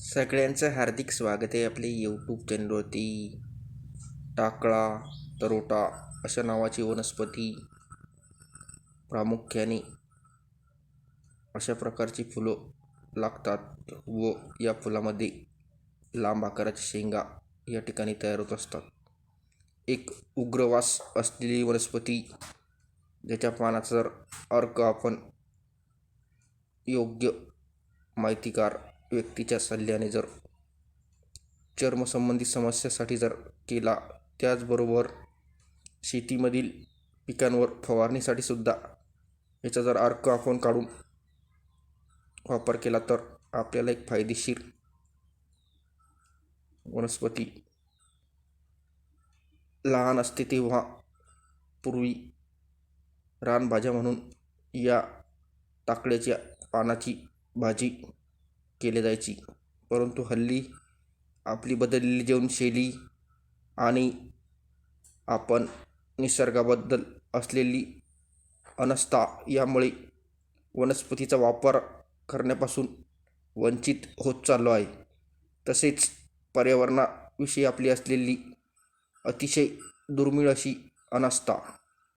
सगळ्यांचं हार्दिक स्वागत आहे आपले यूट्यूब चॅनलवरती टाकळा तरोटा अशा नावाची वनस्पती प्रामुख्याने अशा प्रकारची फुलं लागतात व या फुलामध्ये लांब आकाराच्या शेंगा या ठिकाणी तयार होत असतात. एक उग्रवास असलेली वनस्पती ज्याच्या पानाचा जर अर्क आपण योग्य माहितीकार व्यक्तीच्या सल्ल्याने जर चर्मसंबंधी समस्यासाठी जर केला त्याचबरोबर शेतीमधील पिकांवर फवारणीसाठी सुद्धा याचा जर अर्क आपण काढून वापर केला तर आपल्याला एक फायदेशीर वनस्पती लहान असते तेव्हा पूर्वी रानभाज्या म्हणून या ताकड्याच्या पानाची भाजी केले जायची. परंतु हल्ली आपली बदललेली जीवनशैली आणि आपण निसर्गाबद्दल असलेली अनस्था यामुळे वनस्पतीचा वापर करण्यापासून वंचित होत चाललो आहे. तसेच पर्यावरणाविषयी आपली असलेली अतिशय दुर्मिळ अशी अनास्था